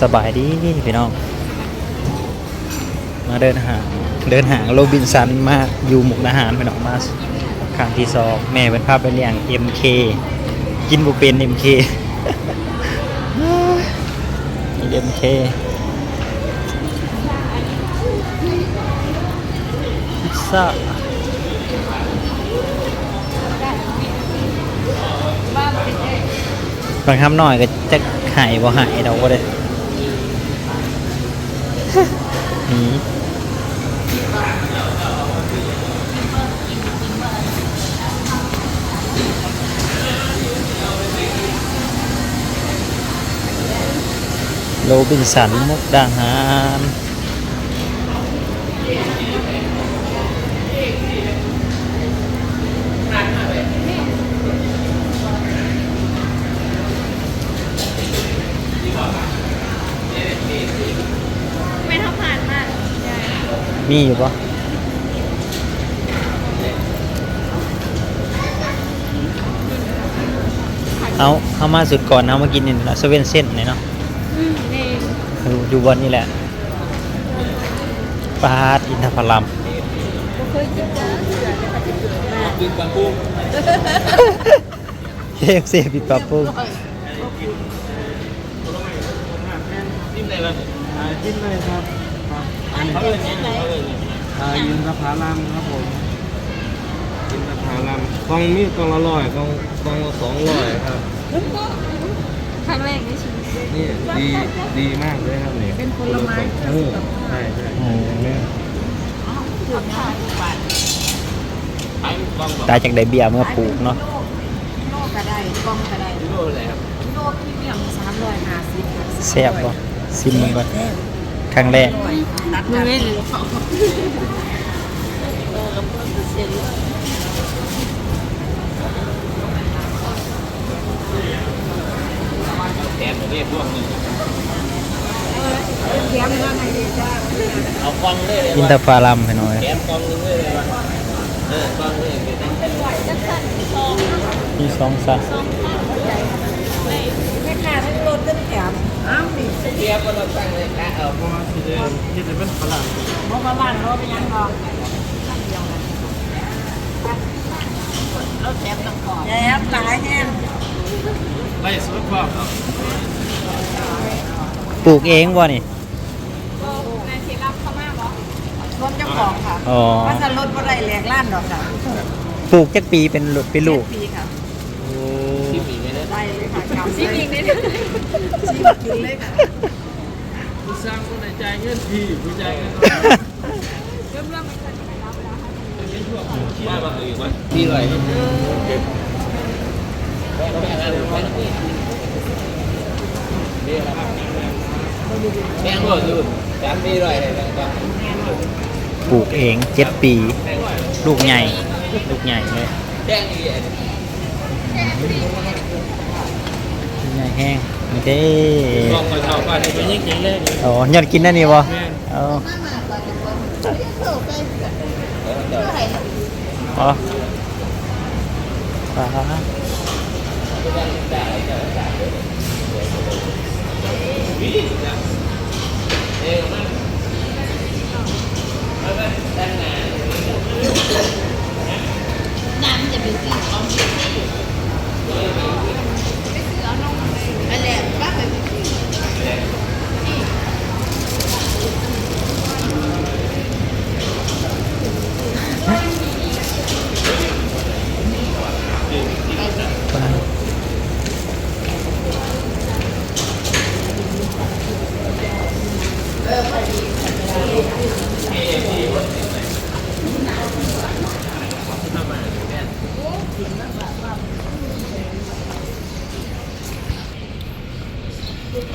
สบายดีพี่น้อง มาเดินหาเดินหางโรบินสันมาอยู่หมุกอาหารพี่น้องมาครั้งที่สองแม่เป็นภาพเป็นอย่าง MK กินบุเป็น MK MK พิซซ่าบางคำหน่อยก็จะหายบ่หายเราก็ได้ นีโรบินสันมุกดาหาร ไม่เท่าผ่านมาก มีอยู่ปะเอาเอามาสุดก่อนเอามากินนี่ละเซเว่นเส้นเนี่ยเนาะอืมนี่อยู่อยู่บนนี่แหละปาดอินทผลัมก็เคยกินจ้าเสือแต่ปฏิเกิดมากินปลาปุ้งเค้กเสียบิดปลาปุ้งจิ้มอะไรบ้างอ่าจิ้มเลยครับครับอันนี้ เขาเลยเนี่ยเขาเลยเนี่อยินสะพาลัมครับผมยินสะพาลัมกล่องมีกล่องละร้อยกล่องกล่องละสองร้อยครับ ครั้งแรกในชีวิตนี่ดีดีมากเลยครับเนี่ยเป็นผลไม้เออใช่ใช่โอ้โหถูกค่ะถูกบาทตายจากไดเบียเมื่อปลูกเนาะโลก็ได้กล้องก็ได้กิโลอะไรครับโลพรีเมียมสามร้อยห้าสิบแซ่บป่ะซิมมันก่อน ครั้งแรกมือเลยหรือเขาโลกับเพื่อนเสียเลยแถมเรียกพวกนึงเอากองเลยเลยอินทผลัมให้หน่อยแถมกองนึงเลยเออกองเลยมีสองสัตว์ ซองข้าวใหญ่แม่ค้าทั้งรถทั้งแถมอ้าวนี่เทียบก็เราตั้งเลยนะเอาเพราะว่าสีแดงที่จะเป็นฝรั่งเพราะว่าบ้านเขาเป็นยังรองเราแถมต้องก่อนแถมหลายแห้งไล่สดพร้อมครับปลูกเองวะนี่นายเทรับเข้ามาบ่รถเจ้าของค่ะอ๋อว่าจะรถบ่ได้แหลกล้านดอกค่ะ ปลูกจักปีเป็นลูกเป็นลูกปีค่ะที่มีเลยนะ ได้เลยค่ะจำซิมิงได้เลยซิมกินเลยค่ะผู้สร้างคนในใจเงินทีผู้ใจเงินเริ่มเริ่มไม่เคยไปรับแล้วค่ะว่มาอีกมั้ยที่ไรเก็บแม่ม่อะไรแม่นี่เรียกอะไรแม่งหมดอยู่สามปีเลยปลูกเองเจ็ดปี ลูกใหญ่ ลูกใหญ่เลยแจ้งดี ลูกใหญ่แห้งนี่เด้กล่องคอยชอบว่าให้ไปยิ่งยิ่งเลยอ๋อยอดกินนั่นนี่วะเอาอ๋อปลาป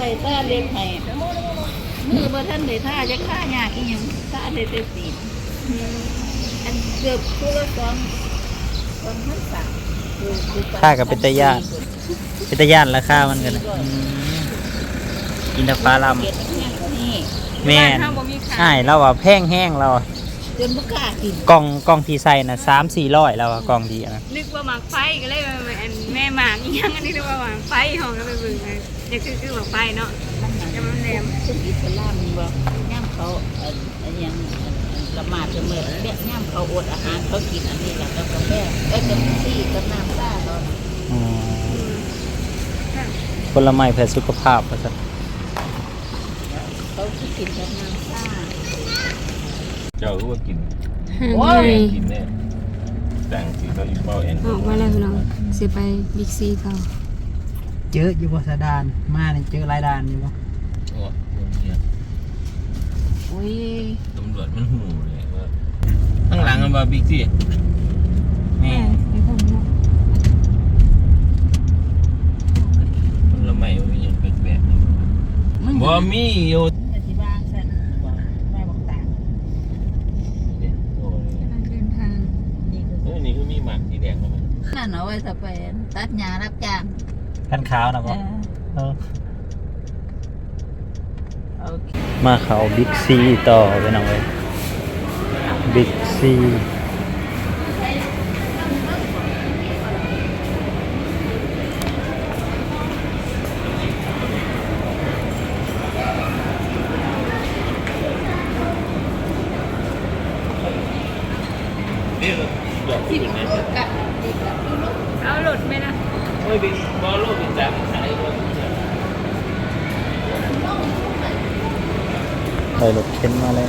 ไปท่าเล็กให้มือบ่ท่านได้ท่าจะค่ายากอีหยังท่าได้แต่ตีนอันเกือบคู่ละสองสองพันสามค่ากับเป็นตะยานเป็นตะยานราคามันกันนะอืมอินทผลัมเกล็ดแห้งกว่านี่แม่นใช่เราอะแพงแห้งเราอะจนบ่กล้ากินกล่องกล่องที่ใส่น่ะสามสี่ร้อยแล้วอะกล่องดีอะนะ นึกว่าหมากไฟก็เลยว่าอันแม่หมากอีหยังอันนี้นึกว่าหมากไฟห้องก็ไปเบิ่งเลย นี่คือคือหมากไฟเนาะแต่มันแนมคนอิสลามบ่ย่ามเขาเอ่ออันยังละหมาดเสมอเนี่ยย่ามเขาอดอาหารเขากินอันนี้แหละกับกาแฟเอ้ยกับซี่กับน้ำซ่าเขาผลไม้เพื่อสุขภาพว่าซั่นเขาสิกินกับน้ำซ่าเจ้ารู้ว่ากินโอ้ยกินแน่แต่งสีเขาอีกเป้าเอ็นออกมาแล้วพี่น้องเสิไปบิ๊กซีต่อ เจออยู่บ่สะดาน มานี่เจอหลายด่านอยู่บ่โอ้โหเนี่ยโอ้ยตำรวจมันหูเลยว่าข้างหลังมันบาร์บีคิวแม่ไปพร้อมเนาะมันละไม่มันยังแปลกๆนี่มึงบ่มีอยู่อธิบายซั่นบ่แม่บอกต่างเนี่ยโอ้ยกำลังเดินทางนี่คือเอ้ยนี่คือมีหมากสีแดงเข้ามานั่นเอาไว้ถ้าไปตัดหญ้ารับจ้าง กันขาวนะเอบ่อเออโอเคมาเขาบิ๊กซีต่อไปหน่อยบิ๊กซีกัดดีกับลูกเอาหลุดไหมนะ โอ้ยบินบอลโลกบินจับใส่รถไปรถเข็นมาเลย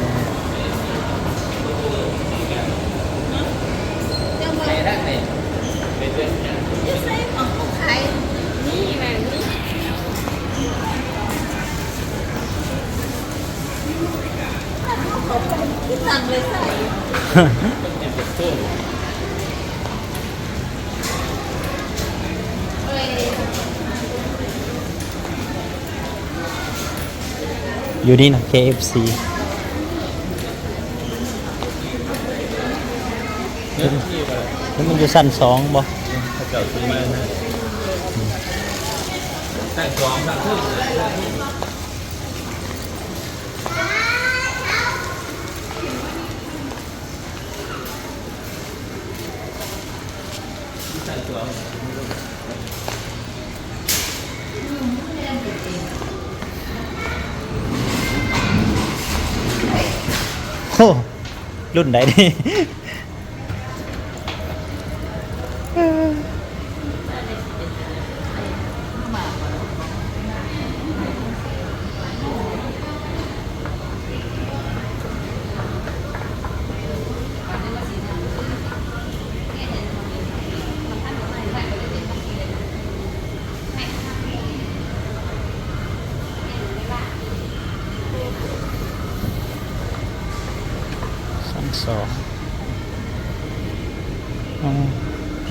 เจ้าบ่ใส่ได้ไหนเป็นเรื่องจะใส่ของเขาขายนี่แหละนี่เขาไปที่สั่งเลยใส่ เป็นเป็นเครื่อง เอ้ย อยู่นี่นะ KFC เรื่องที่ว่าแล้วมันอยู่สั้นสองบ่เจ้าซื้อมานะใส่สองสั่งเครื่องใส่สอง รุ่นไหนนี่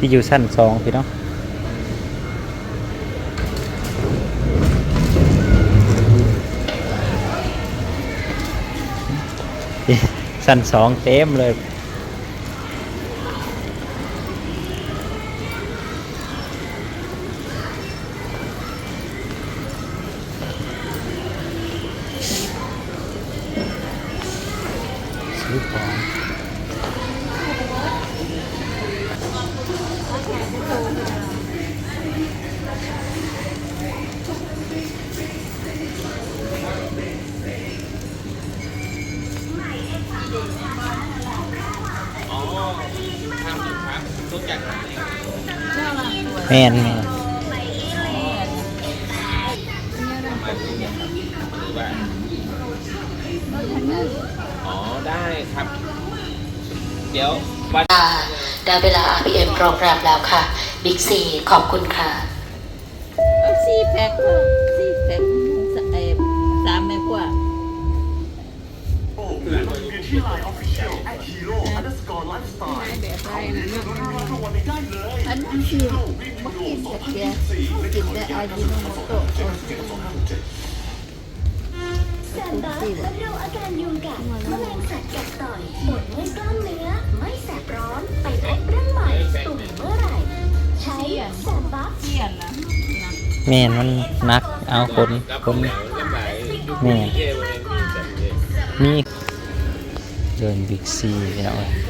ที่อยู่ชั้นสองพี่เนาะสั้นสองเต็มเลย แม่นแม่นอ๋อได้ครับ เดี๋ยววันค่ะได้เวลา RPM โรงแรมแล้วค่ะ บิ๊กซีขอบคุณค่ะเอาสี่แพ็คก็สี่แพ็คเอ่อสามแม่กว่า แบบไรนะเนาะอันนั้นคือบ่กินแต่เพียกินแต่อายิโนโมโตะแซนบัสบรรเทาอาการยุงกัดแมลงสัตว์กัดต่อยปวดเมื่อยกล้ามเนื้อ ไม่แสบร้อน ไปพบเรื่องใหม่ตุ่มเมื่อไหร่ ใช้แซนบัสเที่ยนนะแม่นมันนักเอาคนคนแม่มีเที่ยวเองมีจัดเลย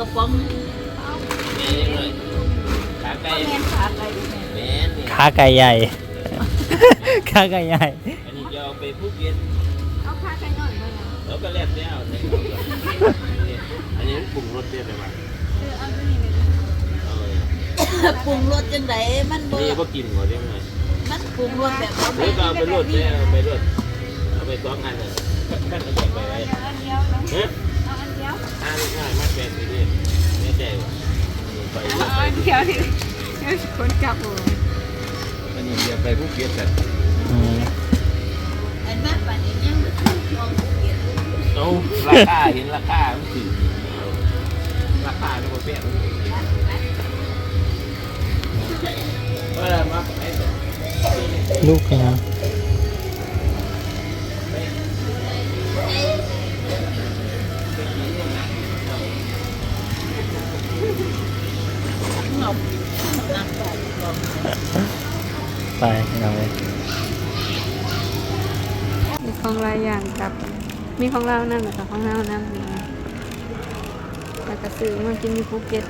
กระป๋องไม่ได้หน่อยขาไก่แม่นขาไก่แม่นเนี่ยขาไก่ใหญ่ ขาไก่ใหญ่ อันนี้จะเอาไปภูเก็ตเอาค่าไก่หน่อยมาแล้วแล้วก็แล่นแล้วอันนี้มันปรุงรสเปรี้ยวไปบ้างเออเอาตัวนี้เลยเอาเลยปรุงรสจังไดมันบ่นี่ก็กินหมดได้ไหมมันปรุงรสแบบบ่หรือก็เอาไปรดเนี่ยเอาไปรดเอาไปสองอันเลยท่านเอาไปไว้เอาอันเดียวนะเฮ้ยเอาอันเดียวอ่านง่ายมากแกนนี่ไม่ใจว่ะไปเอาอันเดียวเดี๋ยวคนจับหัวอันนี้เดี๋ยวไปภูเก็ตกันอืมอันนั้นปานนี้ยังบ่ถูกลองภูเก็ตเอาราคาเห็นราคามันคือราคาทุกประเภทเออมาไอ้ตัวลูกนะ ไปเราเลยมีของหลายอย่างกับ มีของเรานั่นแล้วก็ของเรานั่นแล้วก็ซื้อมากินที่ภูเก็ต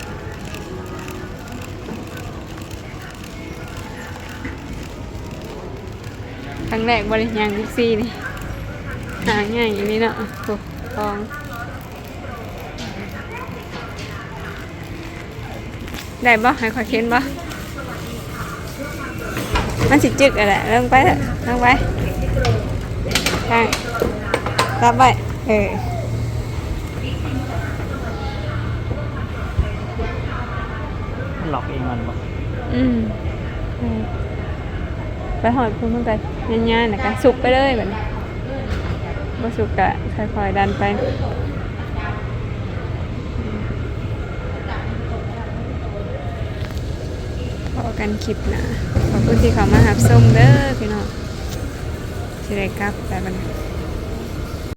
ครั้งแรกบริยางบิ๊กซีนี่หาง่ายอย่างนี้เนาะถูกทอง ได้บ่ให้ขอเค้นบ่มันสิจึกอะไรเริ่มไปเถอะเริ่มไปใช่รับไปเออหลอกเองมันบอกอืมเออไปหอดคุณมันก็ย่านๆนะกันสุกไปเลยแบบนี้บ่สุกกะค่อยๆดันไปพอ กันคลิปหนะขอบคุณที่เขามาหับส้มเด้อพี่น้องที่ได้กลับไปบัน